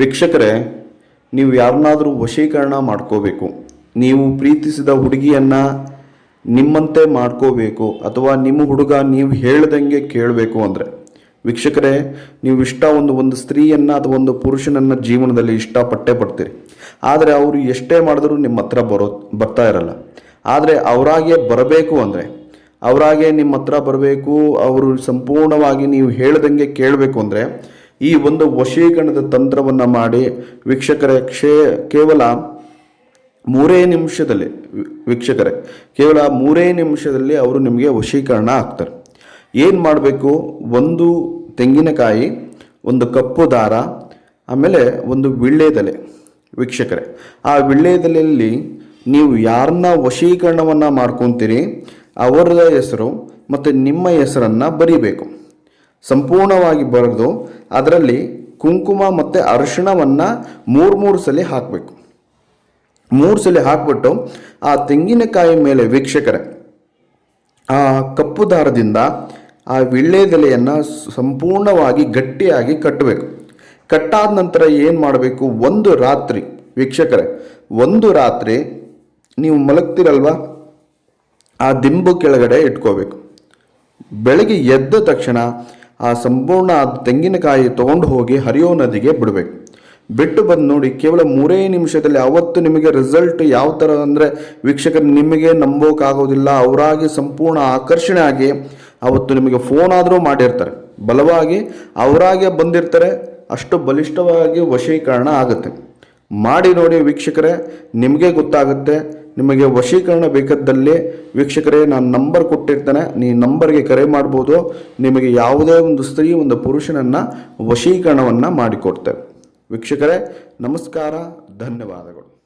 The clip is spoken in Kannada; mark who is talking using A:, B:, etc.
A: ವೀಕ್ಷಕರೇ, ನೀವು ಯಾರನ್ನಾದರೂ ವಶೀಕರಣ ಮಾಡ್ಕೋಬೇಕು, ನೀವು ಪ್ರೀತಿಸಿದ ಹುಡುಗಿಯನ್ನು ನಿಮ್ಮಂತೆ ಮಾಡ್ಕೋಬೇಕು ಅಥವಾ ನಿಮ್ಮ ಹುಡುಗ ನೀವು ಹೇಳ್ದಂಗೆ ಕೇಳಬೇಕು ಅಂದರೆ, ವೀಕ್ಷಕರೇ, ನೀವು ಇಷ್ಟ ಒಂದು ಒಂದು ಸ್ತ್ರೀಯನ್ನು ಅಥವಾ ಒಂದು ಪುರುಷನನ್ನು ಜೀವನದಲ್ಲಿ ಇಷ್ಟಪಟ್ಟೇ ಪಡ್ತೀರಿ. ಆದರೆ ಅವರು ಎಷ್ಟೇ ಮಾಡಿದ್ರೂ ನಿಮ್ಮ ಹತ್ರ ಬರೋ, ಬರ್ತಾ ಇರಲ್ಲ. ಆದರೆ ಅವರಾಗೆ ಬರಬೇಕು ಅಂದರೆ, ಅವರಾಗೆ ನಿಮ್ಮ ಹತ್ರ ಬರಬೇಕು, ಅವರು ಸಂಪೂರ್ಣವಾಗಿ ನೀವು ಹೇಳ್ದಂಗೆ ಕೇಳಬೇಕು ಅಂದರೆ ಈ ಒಂದು ವಶೀಕರಣದ ತಂತ್ರವನ್ನು ಮಾಡಿ ವೀಕ್ಷಕರೇ, ಕ್ಷೇ, ಕೇವಲ ಮೂರೇ ನಿಮಿಷದಲ್ಲಿ, ವೀಕ್ಷಕರೇ, ಕೇವಲ ಮೂರೇ ನಿಮಿಷದಲ್ಲಿ ಅವರು ನಿಮಗೆ ವಶೀಕರಣ ಆಗ್ತಾರೆ. ಏನು ಮಾಡಬೇಕು? ಒಂದು ತೆಂಗಿನಕಾಯಿ, ಒಂದು ಕಪ್ಪು ದಾರ, ಆಮೇಲೆ ಒಂದು ವಿಳ್ಳೆದೆಲೆ ವೀಕ್ಷಕರೇ. ಆ ವಿಳ್ಳೆದೆಲೆಯಲ್ಲಿ ನೀವು ಯಾರನ್ನ ವಶೀಕರಣವನ್ನು ಮಾಡ್ಕೊತೀರಿ ಅವರ ಹೆಸರು ಮತ್ತು ನಿಮ್ಮ ಹೆಸರನ್ನು ಬರಿಬೇಕು. ಸಂಪೂರ್ಣವಾಗಿ ಬರೆದು ಅದರಲ್ಲಿ ಕುಂಕುಮ ಮತ್ತು ಅರಿಶಿಣವನ್ನು ಮೂರು ಮೂರು ಸಲ ಹಾಕಬೇಕು. ಮೂರು ಸಲ ಹಾಕ್ಬಿಟ್ಟು ಆ ತೆಂಗಿನಕಾಯಿ ಮೇಲೆ ವೀಕ್ಷಕರೇ, ಆ ಕಪ್ಪು ದಾರದಿಂದ ಆ ವಿಳ್ಳೆದೆಲೆಯನ್ನು ಸಂಪೂರ್ಣವಾಗಿ ಗಟ್ಟಿಯಾಗಿ ಕಟ್ಟಬೇಕು ಕಟ್ಟಾದ ನಂತರ ಏನು ಮಾಡಬೇಕು? ಒಂದು ರಾತ್ರಿ ವೀಕ್ಷಕರೇ, ಒಂದು ರಾತ್ರಿ ನೀವು ಮಲಗ್ತಿರಲ್ವ? ಆ ದಿಂಬು ಕೆಳಗಡೆ ಇಟ್ಕೋಬೇಕು. ಬೆಳಗ್ಗೆ ಎದ್ದ ತಕ್ಷಣ ಆ ಸಂಪೂರ್ಣ ತೆಂಗಿನಕಾಯಿ ತಗೊಂಡು ಹೋಗಿ ಹರಿಯೋ ನದಿಗೆ ಬಿಡಬೇಕು. ಬಿಟ್ಟು ಬಂದು ನೋಡಿ, ಕೇವಲ ಮೂರೇ ನಿಮಿಷದಲ್ಲಿ ಅವತ್ತು ನಿಮಗೆ ರಿಸಲ್ಟ್ ಯಾವ ಥರ ಅಂದರೆ ವೀಕ್ಷಕರು, ನಿಮಗೆ ನಂಬೋಕ್ಕಾಗೋದಿಲ್ಲ ಅವರಾಗಿ ಸಂಪೂರ್ಣ ಆಕರ್ಷಣೆ ಆಗಿ ಅವತ್ತು ನಿಮಗೆ ಫೋನ್ ಆದರೂ ಮಾಡಿರ್ತಾರೆ. ಬಲವಾಗಿ ಅವರಾಗೆ ಬಂದಿರ್ತಾರೆ. ಅಷ್ಟು ಬಲಿಷ್ಠವಾಗಿ ವಶೀಕರಣ ಆಗುತ್ತೆ. ಮಾಡಿ ನೋಡಿ ವೀಕ್ಷಕರೇ, ನಿಮಗೆ ಗೊತ್ತಾಗುತ್ತೆ. ನಿಮಗೆ ವಶೀಕರಣ ಬೇಕಾದಲ್ಲಿ ವೀಕ್ಷಕರೇ, ನಾನು ನಂಬರ್ ಕೊಟ್ಟಿರ್ತೇನೆ. ನೀ ನಂಬರ್ಗೆ ಕರೆ ಮಾಡ್ಬೋದು. ನಿಮಗೆ ಯಾವುದೇ ಒಂದು ಸ್ತ್ರೀ, ಒಂದು ಪುರುಷನನ್ನು ವಶೀಕರಣವನ್ನು ಮಾಡಿಕೊಡ್ತೇವೆ. ವೀಕ್ಷಕರೇ, ನಮಸ್ಕಾರ, ಧನ್ಯವಾದಗಳು.